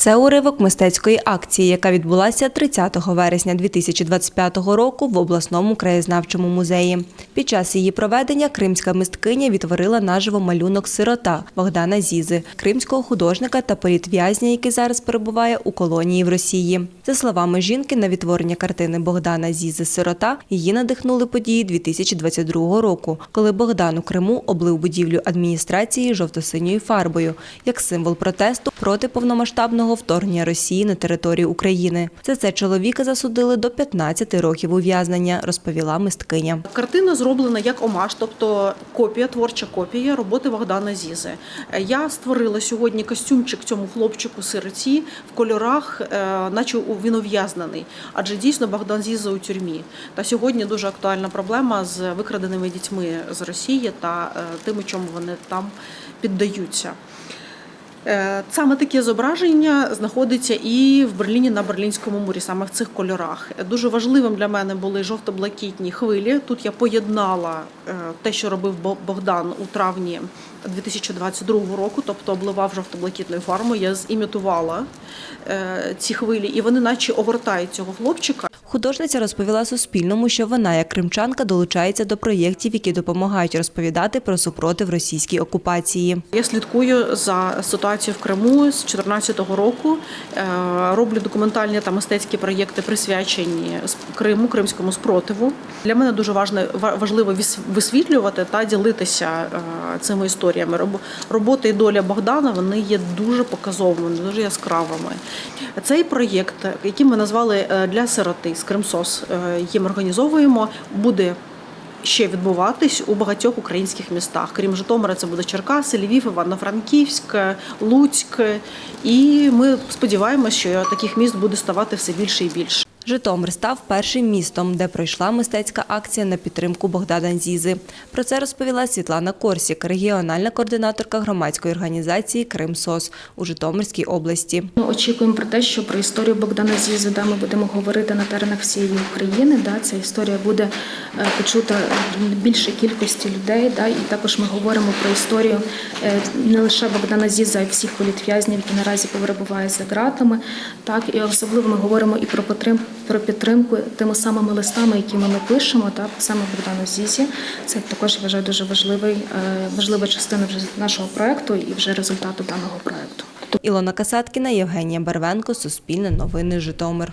Це уривок мистецької акції, яка відбулася 30 вересня 2025 року в обласному краєзнавчому музеї. Під час її проведення кримська мисткиня відтворила наживо малюнок сирота Богдана Зізи, кримського художника та політв'язня, який зараз перебуває у колонії в Росії. За словами жінки, на відтворення картини Богдана Зізи Сирота її надихнули події 2022 року, коли Богдан у Криму облив будівлю адміністрації жовто-синьою фарбою як символ протесту проти повномасштабного вторгнення Росії на територію України. За це чоловіка засудили до 15 років ув'язнення, розповіла мисткиня. Картина зроблена як омаж, тобто копія, творча копія роботи Богдана Зізи. Я створила сьогодні костюмчик цьому хлопчику сироті в кольорах, е, наче він ув'язнений. Адже дійсно Богдан Зіза у тюрмі. Та сьогодні дуже актуальна проблема з викраденими дітьми з Росії та е, тими, чому вони там піддаються. Е, Саме таке зображення знаходиться і в Берліні на Берлінському мурі, саме в цих кольорах. Дуже важливим для мене були жовто-блакитні хвилі. Тут я поєднала е, те, що робив Богдан у травні 2022 року, тобто обливав жовто-блакитною фармою. Я зімітувала е, ці хвилі, і вони, наче огортають цього хлопчика. Художниця розповіла Суспільному, що вона, як кримчанка, долучається до проєктів, які допомагають розповідати про супротив російській окупації. Я слідкую за ситуацією в Криму з 2014 року. Е, Роблю документальні та мистецькі проєкти, присвячені Криму, кримському спротиву. Для мене дуже важливо висвітлювати та ділитися е, цими історіями. Роб- Робота і доля Богдана вони є дуже показовими, дуже яскравими. Цей проєкт, який ми назвали е, для сироти з Кримсос, їм організовуємо, буде ще відбуватись у багатьох українських містах. Крім Житомира, це буде Черкаси, Львів, Івано-Франківськ, Луцьк. І ми сподіваємося, що таких міст буде ставати все більше і більше. Житомир став першим містом, де пройшла мистецька акція на підтримку Богдана Зізи. Про це розповіла Світлана Корсік, регіональна координаторка громадської організації Кримсос у Житомирській області. Ми очікуємо про те, що про історію Богдана Зізи да, ми будемо говорити на теренах всієї України. Да, ця історія буде е, почута більшій кількості людей. Да, і також ми говоримо про історію е, не лише Богдана Зіза, а й всіх політв'язнів, які наразі перебувають за ґратами. Так, і особливо ми говоримо і про підтримку, про підтримку тими самими листами, які ми пишемо, так, саме Богдану Зізі. Це також я вважаю дуже важливий, е, важлива частина вже нашого проекту і вже результату даного проекту. Ілона Касаткіна, Євгенія Барвенко, Суспільне новини Житомир.